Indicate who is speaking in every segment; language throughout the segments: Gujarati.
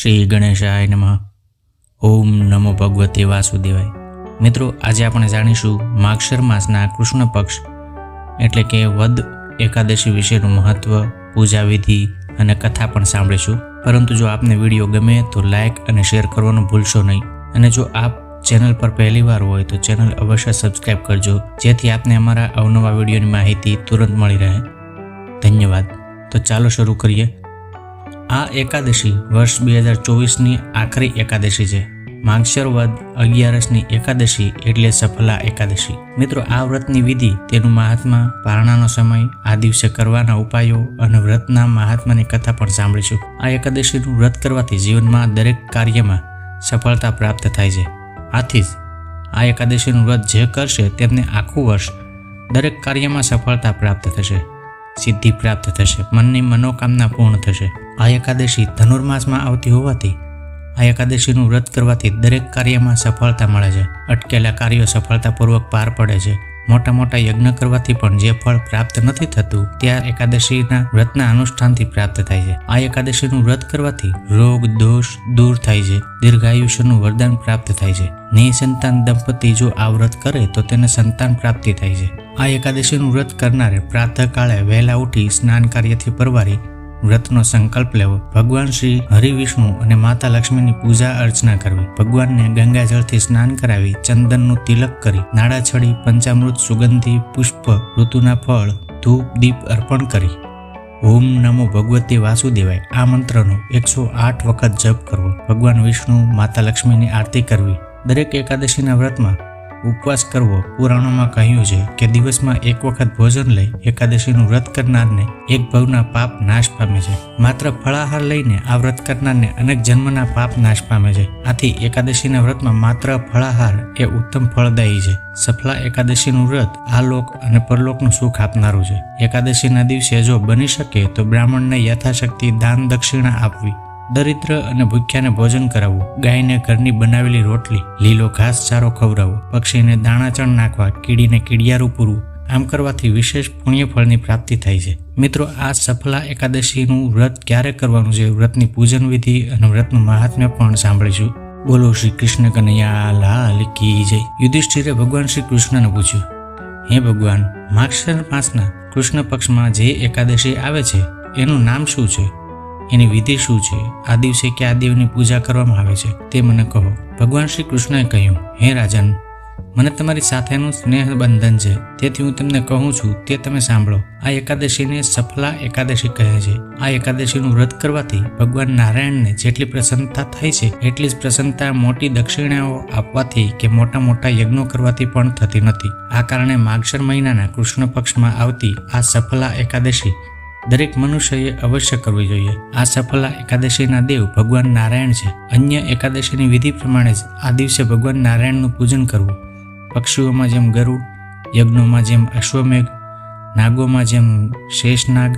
Speaker 1: શ્રી ગણેશાય નમઃ. ઓમ નમો ભગવતે વાસુદેવાય. મિત્રો, આજે આપણે જાણીશું માક્ષર માસના કૃષ્ણ પક્ષ એટલે કે વદ એકાદશી વિશેનું મહત્વ, પૂજા વિધિ અને કથા પણ સાંભળીશું. પરંતુ જો આપને વીડિયો ગમે તો લાઇક અને શેર કરવાનું ભૂલશો નહીં. અને જો આપ ચેનલ પર પહેલીવાર હોય તો ચેનલ અવશ્ય સબસ્ક્રાઇબ કરજો, જેથી આપને અમારા અવનવા વિડીયોની માહિતી તુરંત મળી રહે. ધન્યવાદ. તો ચાલો શરૂ કરીએ. આ એકાદશી વર્ષ બે હજાર ચોવીસની આખરી એકાદશી છે. માગશર વદ અગિયારસની એકાદશી એટલે સફલા એકાદશી. મિત્રો, આ વ્રતની વિધિ તેનું મહાત્મા પારણાનો સમય, આ દિવસે કરવાના ઉપાયો અને વ્રતના મહાત્માની કથા પણ સાંભળીશું. આ એકાદશીનું વ્રત કરવાથી જીવનમાં દરેક કાર્યમાં સફળતા પ્રાપ્ત થાય છે. આથી જ આ એકાદશીનું વ્રત જે કરશે તેમને આખું વર્ષ દરેક કાર્યમાં સફળતા પ્રાપ્ત થશે, સિદ્ધિ પ્રાપ્ત થશે, મનની મનોકામના પૂર્ણ થશે. આ એકાદશી ધનુર્માસમાં આવતી હોવાથી આ એકાદશીનું વ્રત કરવાથી દરેક કાર્યમાં સફળતા મળે છે. અટકેલા કાર્યો સફળતાપૂર્વક પાર પડે છે. મોટા મોટા યજ્ઞ કરવાથી પણ જે ફળ પ્રાપ્ત નથી થતું, ત્યાં એકાદશીના વ્રતના અનુષ્ઠાનથી પ્રાપ્ત થાય છે. આ એકાદશીનું વ્રત કરવાથી રોગ, દોષ દૂર થાય છે. દીર્ઘાયુષ્યનું વરદાન પ્રાપ્ત થાય છે. નિસંતાન દંપતી જો આ વ્રત કરે તો તેને સંતાન પ્રાપ્તિ થાય છે. આ એકાદશીનું વ્રત કરનારે પ્રાતઃકાળે વહેલા ઉઠી સ્નાન કાર્યથી પરવારી વ્રતનો સંકલ્પ લેવો. ભગવાન શ્રી હરિ વિષ્ણુ અને માતા લક્ષ્મીની પૂજા અર્ચના કરવી. ભગવાનને ગંગાજળથી સ્નાન કરાવી ચંદનનું તિલક કરી નાડા છડી પંચામૃત સુગંધી, પુષ્પ, ઋતુના ફળ, ધૂપ, દીપ અર્પણ કરી. ઓમ નમો ભગવતે વાસુદેવાય. આ મંત્રનો એકસો આઠ વખત જપ કરવો. ભગવાન વિષ્ણુ, માતા લક્ષ્મીની આરતી કરવી. દરેક એકાદશીના વ્રતમાં ઉપવાસ કરવો પુરાણોમાં કહ્યું છે કે દિવસમાં એક વખત ભોજન લઈ એકાદશીનું વ્રત કરનારને એક ભવના પાપ નાશ પામે છે. માત્ર ફળાહાર લઈને આ વ્રત કરનારને અનેક જન્મના પાપ નાશ પામે છે. આથી એકાદશીના વ્રતમાં માત્ર ફળાહાર એ ઉત્તમ ફળદાયી છે. સફલા એકાદશીનું વ્રત આ લોક અને પરલોકનું સુખ આપનારું છે. એકાદશીના દિવસે જો બની શકે તો બ્રાહ્મણને યથાશક્તિ દાન દક્ષિણા આપવી દરિદ્ર અને ભૂખ્યાને ભોજન કરાવવું, ગાયને ઘરની બનાવેલી રોટલી, લીલો ઘાસચારો ખવડાવવો, પક્ષીને દાણાચણ નાખવા, કીડીને કીડિયારું પૂરવું, આમ કરવાથી વિશેષ પુણ્યફળની પ્રાપ્તિ થાય છે. મિત્રો, આ સફલા એકાદશીનું વ્રત ક્યારે કરવાનું છે? વ્રતની પૂજન વિધિ અને વ્રતનું મહાત્મ્ય પણ સાંભળીશું. બોલો શ્રી કૃષ્ણ કનૈયા, લાલ કી જય. યુધિષ્ઠિરે ભગવાન શ્રી કૃષ્ણને પૂછ્યું, હે ભગવાન માક્ષર માસના કૃષ્ણ પક્ષમાં જે એકાદશી આવે છે, એનું નામ શું છે? એની વિધિ શું છે? આ દિવસે કયા દેવની પૂજા કરવામાં આવે છે તે મને કહો. ભગવાન શ્રી કૃષ્ણએ કહ્યું, હે રાજન, મને તમારી સાથેનું સ્નેહ બંધન છે. તેથી હું તમને કહું છું, તે તમે સાંભળો. આ એકાદશીને સફલા એકાદશી કહે છે. આ એકાદશીનું વ્રત કરવાથી ભગવાન નારાયણને જેટલી પ્રસન્નતા થાય છે, એટલી જ પ્રસન્નતા મોટી દક્ષિણાઓ આપવાથી કે મોટા મોટા યજ્ઞો કરવાથી પણ થતી નથી. આ કારણે માગસર મહિનાના કૃષ્ણ પક્ષમાં આવતી આ સફલા એકાદશી દરેક મનુષ્યએ અવશ્ય કરવી જોઈએ. આ સફલા એકાદશીના દેવ ભગવાન નારાયણ છે. અન્ય એકાદશીની વિધિ પ્રમાણે જ આ દિવસે ભગવાન નારાયણનું પૂજન કરવું. પક્ષીઓમાં જેમ ગરુડ, યજ્ઞોમાં જેમ અશ્વમેઘ, નાગોમાં જેમ શેષનાગ,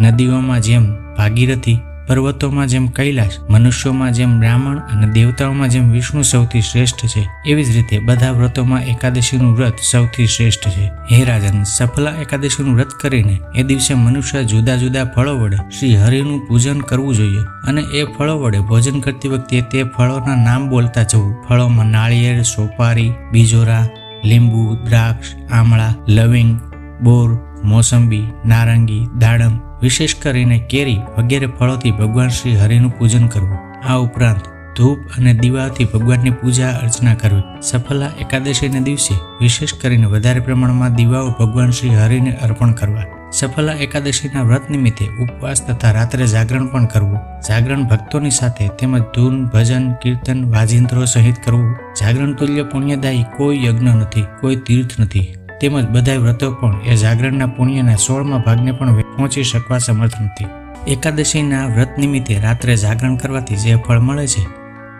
Speaker 1: નદીઓમાં જેમ ભાગીરથી પર્વતોમાં જેમ કૈલાશ મનુષ્યોમાં જેમ બ્રાહ્મણ અને દેવતાઓમાં જેમ વિષ્ણુ સૌથી શ્રેષ્ઠ છે, એવી જ રીતે બધા વ્રતોમાં એકાદશીનું વ્રત સૌથી શ્રેષ્ઠ છે. હે રાજન, સફલા એકાદશીનું વ્રત કરીને એ દિવસે મનુષ્ય જુદા જુદા ફળો વડે શ્રી હરિનું પૂજન કરવું જોઈએ અને એ ફળો વડે ભોજન કરતી વખતે તે ફળોના નામ બોલતા જવું. ફળોમાં નાળિયેર, સોપારી, બીજોરા, લીંબુ, દ્રાક્ષ, આમળા, લવિંગ, બોર, મોસંબી, નારંગી, દાડમ વિશેષ કરીને કેરી વગેરે ફળોથી ભગવાન શ્રી હરિનું પૂજન કરવું. આ ઉપરાંત ધૂપ અને દીવાથી ભગવાનની પૂજા અર્ચના કરવી. સફલા એકાદશીને દિવસે વિશેષ કરીને વધારે પ્રમાણમાં દીવાઓ ભગવાન શ્રી હરિને અર્પણ કરવા. સફલા એકાદશીના વ્રત નિમિત્તે ઉપવાસ તથા રાત્રે જાગરણ પણ કરવું. જાગરણ ભક્તોની સાથે તેમજ ધૂન, ભજન, કીર્તન, વાજિંત્રો સહિત કરવું. જાગરણ તુલ્ય પુણ્યદાયી કોઈ યજ્ઞ નથી, કોઈ તીર્થ નથી. તેમજ બધા વ્રતો પણ એ જાગરણના પુણ્યના સોળમાં ભાગને પણ પહોંચી શકવા સમર્થ નથી. એકાદશીના વ્રત નિમિત્તે રાત્રે જાગરણ કરવાથી જે ફળ મળે છે,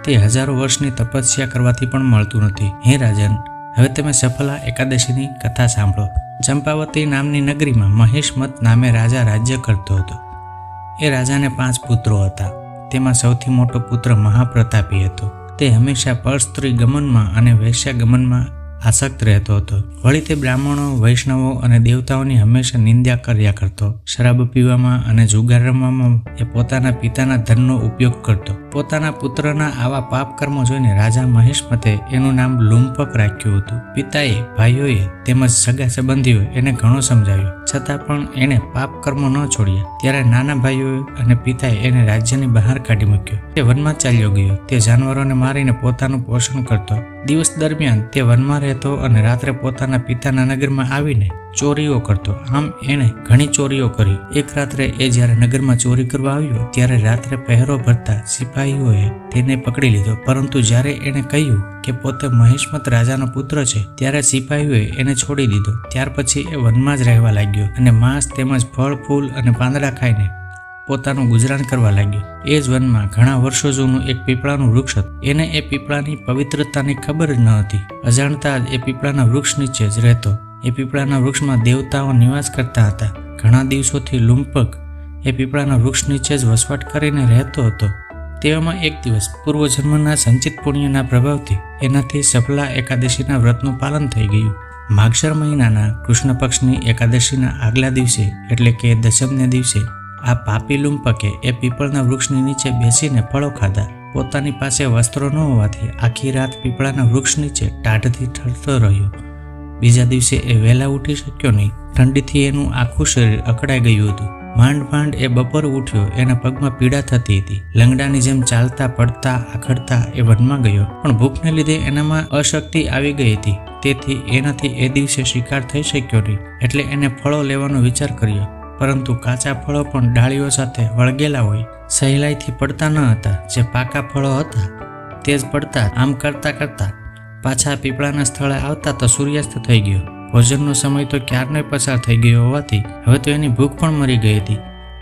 Speaker 1: તે હજારો વર્ષની તપસ્યા કરવાથી પણ મળતું નથી. હે રાજન, હવે તમે સફલા એકાદશીની કથા સાંભળો. ચંપાવતી નામની નગરીમાં મહેશમત નામે રાજા રાજ્ય કરતો હતો. એ રાજાને પાંચ પુત્રો હતા. તેમાં સૌથી મોટો પુત્ર મહાપ્રતાપી હતો. તે હંમેશા પરસ્ત્રી ગમનમાં અને વૈશ્યા ગમનમાં આસક્ત રહેતો હતો. વળી તે બ્રાહ્મણો, વૈષ્ણવો અને દેવતાઓની હંમેશા નિંદ્યા કર્યા કરતો. શરાબ પીવામાં અને જુગાર રમવામાં એ પોતાના પિતાના ધનનો ઉપયોગ કરતો. પોતાના પુત્રના આવા પાપ કર્મો જોઈને રાજા મહેશમતે એનું નામ લુંપક રાખ્યું હતું. પિતાએ, ભાઈઓએ તેમજ સગા સંબંધીઓ એને ઘણો સમજાવ્યો. છતાં પણ એણે પાપ કર્મો ન છોડ્યા. ત્યારે નાના ભાઈઓએ અને પિતાએ એને રાજ્યની બહાર કાઢી મૂક્યો. તે વનમાં ચાલ્યો ગયો. તે જાનવરોને મારીને પોતાનું પોષણ કરતો. દિવસ દરમિયાન તે વનમાં રહેતો અને રાત્રે પોતાના પિતાના નગરમાં આવીને ચોરીઓ કરતો. આમ એણે ઘણી ચોરીઓ કરી. એક રાત્રે એ જ્યારે નગરમાં ચોરી કરવા આવ્યો, ત્યારે રાત્રે પહેરો ભરતા સિપાહીઓએ તેને પકડી લીધો. પરંતુ જ્યારે એણે કહ્યું કે પોતે મહેશમત રાજાનો પુત્ર છે, ત્યારે સિપાહીઓએ એને છોડી દીધો. ત્યાર પછી એ વનમાં જ રહેવા લાગ્યો અને માંસ તેમજ ફળ, ફૂલ અને પાંદડા ખાઈને પોતાનું ગુજરાન કરવા લાગ્યો. એ જ વનમાં ઘણા વર્ષો જૂનું એક પીપળાનું વૃક્ષ હતું. એને એ પીપળાની પવિત્રતાની ખબર જ ન હતી. અજાણતા જ એ પીપળાના વૃક્ષ નીચે જ રહેતો. એ પીપળાના વૃક્ષમાં દેવતાઓ નિવાસ કરતા હતા. ઘણા દિવસોથી લુંપક એ પીપળાના વૃક્ષ નીચે જ વસવાટ કરીને રહેતો હતો. તેવામાં એક દિવસ પૂર્વજન્મના સંચિત પુણ્યના પ્રભાવથી એનાથી સફલા એકાદશીના વ્રતનું પાલન થઈ ગયું. માગસર મહિનાના કૃષ્ણ પક્ષની એકાદશીના આગલા દિવસે, એટલે કે દશમને દિવસે આ પાપી લુંપકે એ પીપળના વૃક્ષની નીચે બેસીને ફળો ખાધા. પોતાની પાસે વસ્ત્રો ન હોવાથી આખી રાત પીપળાના વૃક્ષ નીચે ટાઢથી ઠરતો રહ્યો. બીજા દિવસે એ વહેલા ઉઠી શક્યો નહીં. ઠંડીથી એનું આખું શરીર અકળાઈ ગયું હતું. માંડ માંડ એ બપોર ઉઠ્યો, એના પગમાં પીડા થતી હતી. લંગડાની જેમ ચાલતા, પડતા, આખડતા એ વનમાં ગયો, પણ ભૂખને લીધે એનામાં અશક્તિ આવી ગઈ હતી. તેથી એનાથી એ દિવસે શિકાર થઈ શક્યો નહીં, એટલે એને ફળો લેવાનો વિચાર કર્યો. પરંતુ કાચા ફળો પણ ડાળીઓ સાથે વળગેલા હોય, સહેલાઈથી પડતા ન હતા, જે પાકા ફળો હતા. તે જ પડતા, આમ કરતા કરતા પાછા પીપળાના સ્થળે આવતા તો સૂર્યાસ્ત થઈ ગયો. ભોજનનો સમય તો ક્યારનો પસાર થઈ ગયો હોવાથી હવે તો એની ભૂખ પણ મરી ગઈ હતી.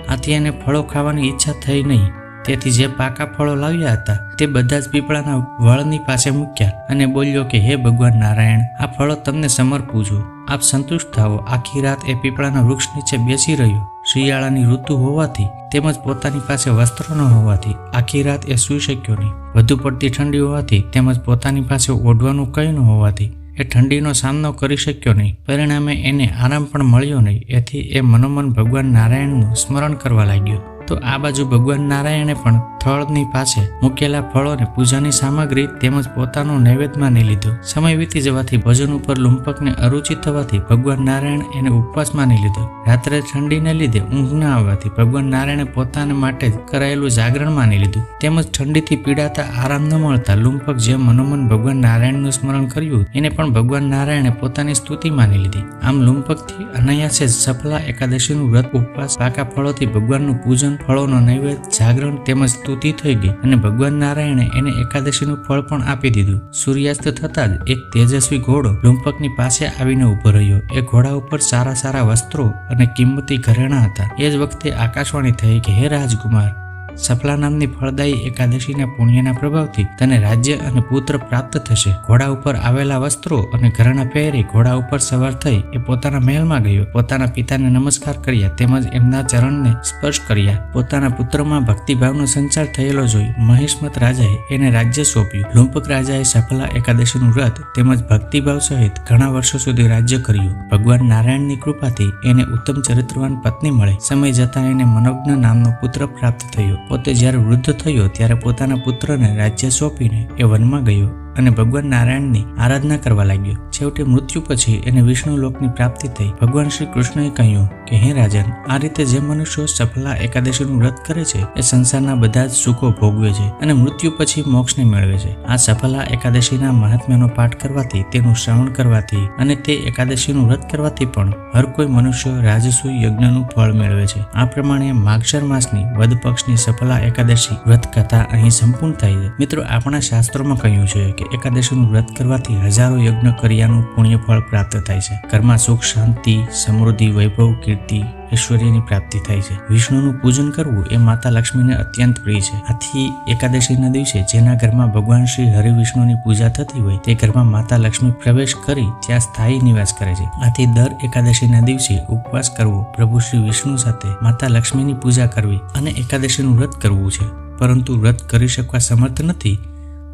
Speaker 1: આથી એને ફળો ખાવાની ઈચ્છા થઈ નહીં. તેથી જે પાકા ફળો લાવ્યા હતા, તે બધા જ પીપળાના વળની પાસે મૂક્યા અને બોલ્યો કે, હે ભગવાન નારાયણ, આ ફળો તમને સમર્પું છું. આપ સંતુષ્ટ થાઓ. આખી રાત એ પીપળાના વૃક્ષ નીચે બેસી રહ્યો. શિયાળાની ઋતુ હોવાથી તેમજ પોતાની પાસે વસ્ત્ર ન હોવાથી આખી રાત એ સૂઈ શક્યો નહીં. વધુ પડતી ઠંડી હોવાથી તેમજ પોતાની પાસે ઓઢવાનું કંઈ ન હોવાથી એ ઠંડીનો સામનો કરી શક્યો નહીં. પરિણામે એને આરામ પણ મળ્યો નહીં. એથી એ મનોમન ભગવાન નારાયણનું સ્મરણ કરવા લાગ્યો. તો આ બાજુ ભગવાન નારાયણે પણ થળની પાસે મૂકેલા ફળોને પૂજાની સામગ્રી તેમજ પોતાનો નૈવેદ્ય માની લીધો. સમય વીતી જવાથી ભોજન ઉપર લુંપકને અરુચિ થવાથી ભગવાન નારાયણ એને ઉપવાસ માની લીધો. રાત્રે ઠંડીને લીધે ઊંઘ ના આવવાથી ભગવાન નારાયણે પોતાને માટે કરાયેલું જાગરણ માની લીધું. તેમજ ઠંડીથી પીડાતા આરામ ન મળતા લુંપક જે મનોમન ભગવાન નારાયણનું સ્મરણ કર્યું, એને પણ ભગવાન નારાયણે પોતાની સ્તુતિ માની લીધી. આમ લુંપકથી અનાયાસે સફલા એકાદશીનું વ્રત ઉપવાસ પાકા ફળોથી ભગવાનનું પૂજન ફળોનો નૈવેદ્ય, જાગરણ તેમજ સ્તુતિ થઈ ગઈ અને ભગવાન નારાયણે એને એકાદશીનું ફળ પણ આપી દીધું. સૂર્યાસ્ત થતાં જ એક તેજસ્વી ઘોડો લુંપકની પાસે આવીને ઊભો રહ્યો. એ ઘોડા ઉપર સારા સારા વસ્ત્રો અને કિંમતી ઘરેણાં હતા. એ જ વખતે આકાશવાણી થઈ કે, હે રાજકુમાર સફલા નામની ફળદાયી એકાદશીના પુણ્યના પ્રભાવથી તને રાજ્ય અને પુત્ર પ્રાપ્ત થશે. ઘોડા ઉપર આવેલા વસ્ત્રો અને ઘરેણા પહેરી ઘોડા ઉપર સવાર થઈ એ પોતાના મહેલમાં ગયો. પોતાના પિતાને નમસ્કાર કર્યા તેમજ એમના ચરણને સ્પર્શ કર્યા. પોતાના પુત્રમાં ભક્તિભાવનો સંચાર થયેલો જોઈ મહેશમત રાજાએ એને રાજ્ય સોંપ્યું. લુંપક રાજાએ સફલા એકાદશીનું વ્રત તેમજ ભક્તિભાવ સહિત ઘણા વર્ષો સુધી રાજ્ય કર્યું. ભગવાન નારાયણની કૃપાથી એને ઉત્તમ ચરિત્રવાન પત્ની મળે. સમય જતાં એને મનોજ્ઞ નામનો પુત્ર પ્રાપ્ત થયો. પોતે જ્યારે વૃદ્ધ થયો ત્યારે પોતાના પુત્રને રાજ્ય સોંપીને એ વનમાં ગયો. અને ભગવાન નારાયણની આરાધના કરવા લાગ્યો. છેવટે મૃત્યુ પછી એને વિષ્ણુ લોકની પ્રાપ્તિ થઈ. ભગવાન શ્રી કૃષ્ણએ કહ્યું કે, હે રાજન, આ રીતે જે મનુષ્યો સફલા એકાદશીનું વ્રત કરે છે, એ સંસારના બધા જ સુખો ભોગવે છે અને મૃત્યુ પછી મોક્ષને મેળવે છે. આ સફલા એકાદશીના મહાત્મ્યનો પાઠ કરવાથી, તેનું શ્રવણ કરવાથી અને તે એકાદશીનું વ્રત કરવાથી પણ હર કોઈ મનુષ્ય રાજસુ યજ્ઞનું ફળ મેળવે છે. આ પ્રમાણે માગશર માસની વદ પક્ષની સફલા એકાદશી વ્રત કથા અહીં સંપૂર્ણ થાય છે. મિત્રો, આપણા શાસ્ત્રોમાં કહ્યું છે કે એકાદશીનું વ્રત કરવાથી હજારો યજ્ઞ કર્યાનું પુણ્ય ફળ પ્રાપ્ત થાય છે. ઘરમાં સુખ, શાંતિ, સમૃદ્ધિ, વૈભવ, કીર્તિ, ઐશ્વર્યની પ્રાપ્તિ થાય છે. વિષ્ણુનું પૂજન કરવું એ માતા લક્ષ્મીને અત્યંત પ્રિય છે. આથી એકાદશીના દિવસે જેના ઘરમાં ભગવાન શ્રી હરિ વિષ્ણુની પૂજા થતી હોય તે ઘરમાં માતા લક્ષ્મી પ્રવેશ કરી ત્યાં સ્થાયી નિવાસ કરે છે. આથી દર એકાદશીના દિવસે ઉપવાસ કરવો પ્રભુ શ્રી વિષ્ણુ સાથે માતા લક્ષ્મીની પૂજા કરવી અને એકાદશીનું વ્રત કરવું છે. પરંતુ વ્રત કરી શકવા સમર્થ નથી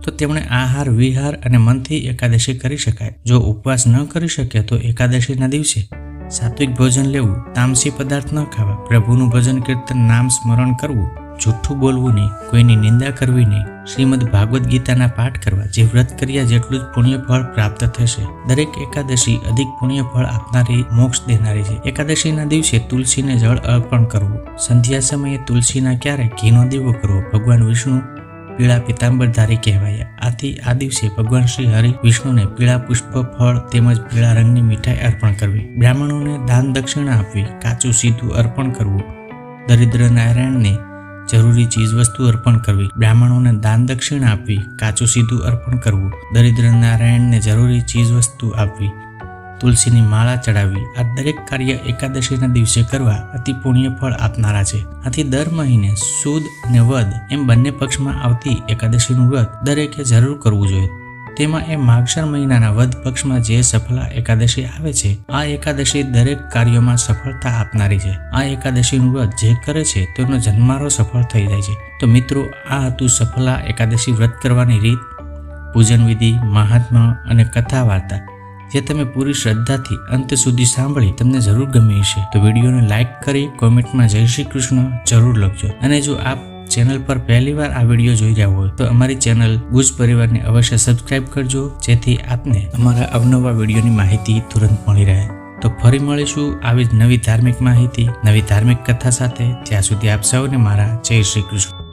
Speaker 1: તો તેમણે આહાર, વિહાર અને મનથી એકાદશી કરી શકાય. જો ઉપવાસ ન કરી શકે તો એકાદશીના દિવસે સાત્વિક ભોજન લેવું, તામસી પદાર્થ ન ખાવા, પ્રભુનું ભજન કીર્તન નામ સ્મરણ કરવું, જૂઠું બોલવું નહીં, કોઈની નિંદા કરવી નહીં, શ્રીમદ ભાગવદ્ ગીતાના પાઠ કરવા, જે વ્રત કર્યા જેટલું જ પુણ્ય ફળ પ્રાપ્ત થશે. દરેક એકાદશી અધિક પુણ્ય ફળ આપનારી, મોક્ષ દેનારી છે. એકાદશીના દિવસે તુલસીને જળ અર્પણ કરવું. સંધ્યા સમયે તુલસીના ક્યારેક ઘીનો દીવો કરવો? ભગવાન વિષ્ણુ પીળા પિતાંબરધારી કહેવાયા. આથી આ દિવસે ભગવાન શ્રી હરિ વિષ્ણુને પીળા પુષ્પ, ફળ તેમજ પીળા રંગની મીઠાઈ અર્પણ કરવી. બ્રાહ્મણોને દાન દક્ષિણા આપવી, કાચું સીધું અર્પણ કરવું. દરિદ્ર નારાયણને જરૂરી ચીજવસ્તુ અર્પણ કરવી. બ્રાહ્મણોને દાન દક્ષિણા આપવી, કાચું સીધું અર્પણ કરવું. દરિદ્ર નારાયણને જરૂરી ચીજવસ્તુ આપવી. તુલસીની માળા ચડાવવી આ દરેક કાર્ય એકાદશીના દિવસે કરવા અતિ પુણ્ય ફળ આપનારા છે. આથી દર મહિને સુદ અને વદ એમ બંને પક્ષમાં આવતી એકાદશીનું વ્રત દરેકે જરૂર કરવું જોઈએ. તેમાં એ માગસર મહિનાના વધ પક્ષમાં જે સફળા એકાદશી આવે છે, આ એકાદશી દરેક કાર્યોમાં સફળતા આપનારી છે. આ એકાદશીનું વ્રત જે કરે છે, તેનો જન્મારો સફળ થઈ જાય છે. તો મિત્રો, આ હતું સફળા એકાદશી વ્રત કરવાની રીત? પૂજન વિધિ મહાત્મા અને કથા વાર્તા જે તમે પૂરી શ્રદ્ધાથી અંત સુધી સાંભળી તમને જરૂર ગમી હશે, તો વિડીયોને લાઇક કરી કોમેન્ટમાં જય શ્રી કૃષ્ણ જરૂર લખજો. અને જો આપ ચેનલ પર પહેલીવાર આ વીડિયો જોઈ રહ્યા હોય, તો અમારી ચેનલ ગુજ પરિવારને અવશ્ય સબસ્ક્રાઇબ કરજો, જેથી આપને અમારા અવનવા વિડીયોની માહિતી તુરંત મળી રહે. તો ફરી મળીશું આવી જ નવી ધાર્મિક માહિતી, નવી ધાર્મિક કથા સાથે. ત્યાં સુધી આપ સૌને મારા જય શ્રી કૃષ્ણ.